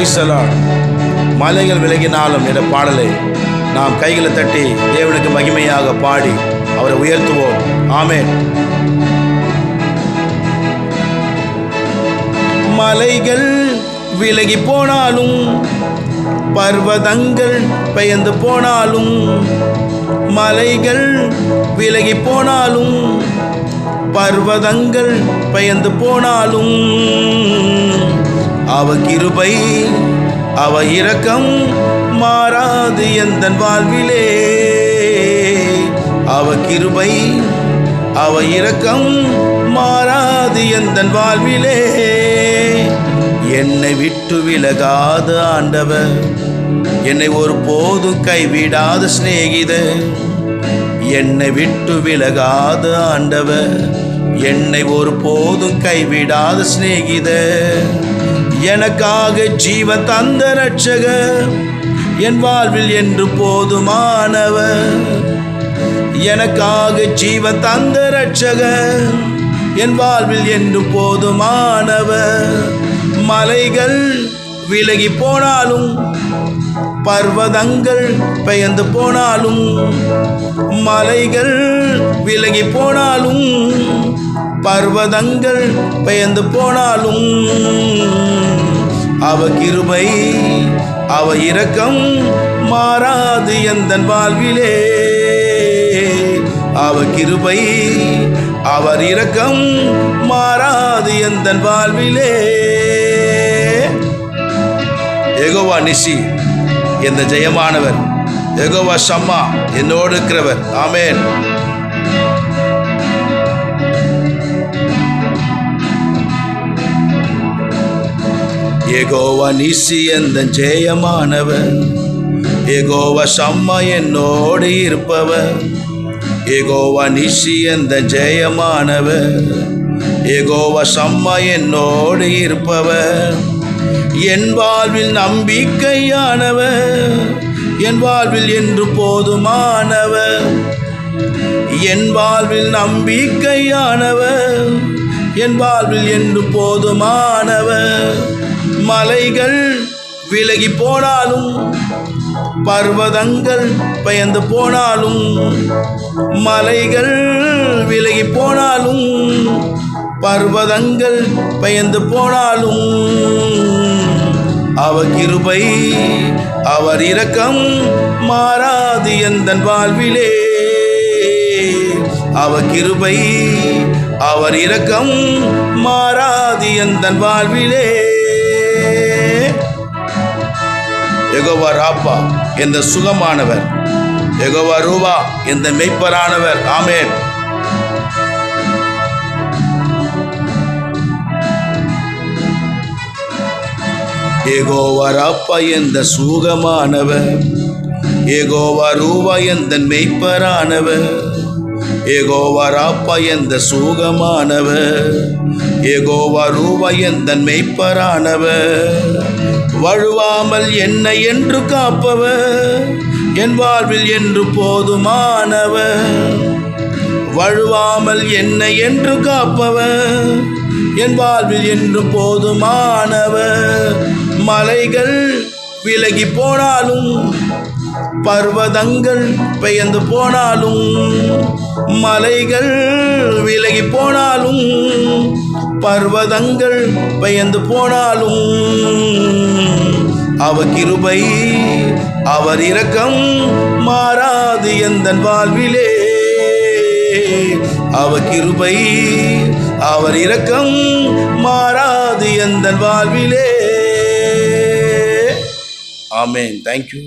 பிரைசலா மலைகள் விலகினாலும் என்ற பாடலை நாம் கைகளை தட்டி தேவனுக்கு மகிமையாக பாடி அவரை உயர்த்துவோம். ஆமேன். மலைகள் விலகி போனாலும் பர்வதங்கள் பெயர்ந்து போனாலும் மலைகள் விலகி போனாலும் பர்வதங்கள் பெயர்ந்து போனாலும் அவ கிருபை அவ இரக்கம் மாறாது எந்த வாழ்விலே. அவ கிருபை அவ இரக்கம் மாறாது எந்த வாழ்விலே. என்னை விட்டு விலகாத ஆண்டவர் என்னை ஒரு போதும் கைவிடாத சிநேகித என்னை விட்டு விலகாத ஆண்டவர் என்னை ஒரு போதும் கைவிடாத சிநேகித எனக்காக ஜீவ தந்த ரட்சக என் வாழ்வில் என்று போதுமானவர். எனக்காக ஜீவ தந்த ரட்சகர் என் வாழ்வில் என்று போதுமானவர். மலைகள் விலகி போனாலும் பர்வதங்கள் பெயர்ந்து போனாலும் மலைகள் விலகி போனாலும் பர்வதங்கள் பெயர்ந்து போனாலும் அவ கிருபை அவ இரக்கம் மாறாது எந்த வாழ்விலே. அவ கிருபை அவர் இரக்கம் மாறாது எந்த வாழ்விலே. எகோவா நிஷி எந்த ஜெயமானவர். எகோவா ஷம்மா என்னோடு இருக்கிறவர். ஆமேன். எகோவா நீசி எந்த ஜெயமானவர். எகோவா ஷம்மா என்னோடு இருப்பவர். எகோவா நிஷி எந்த ஜெயமானவர். எகோவா சம்மா என்னோடு இருப்பவர். என் வாழ்வில் நம்பிக்கையானவர். என் வாழ்வில் என்று போதுமானவர். என் வாழ்வில் நம்பிக்கையானவர். என் வாழ்வில் என்று போதுமானவர். மலைகள் விலகி போனாலும் பர்வதங்கள் பயந்து போனாலும் மலைகள் விலகி போனாலும் பர்வதங்கள் பயந்து போனாலும் அவ கிருபை அவர் இரக்கம் மாறாது எந்த வாழ்விலே. அவ கிருபை அவர் இரக்கம் மாறாது எந்த வாழ்விலே. எகோவா ராப்பா எந்த சுகமானவர். எகோவா ரூபா எந்த மெய்ப்பரானவர். ஆமேன். ஏகோவா ராப்பா எந்த சுகமானவர். ஏகோவா ரூபா எந்த மெய்ப்பரானவர். ஏகோவா ராப்பா எந்த சூகமானவர்? ஏகோவா ரூபா எந்த மெய்ப்பரானவர்? வழுவாமல் என்னை என்று காப்பவர் என் வாழ்வில் என்று போதுமானவர். வழுவாமல் என்னை என்று காப்பவர் என் வாழ்வில் என்று போதுமானவர். மலைகள் விலகி போனாலும் பர்வதங்கள் பெயர்ந்து போனாலும் மலைகள் விலகி போனாலும் பர்வதங்கள் பெயர்ந்து போனாலும் அவ கிருபை அவர் இரக்கம் மாறாது எந்த வாழ்விலே. அவ கிருபை அவர் இரக்கம் மாறாது எந்த வாழ்விலே. ஆமேன். தேங்க்யூ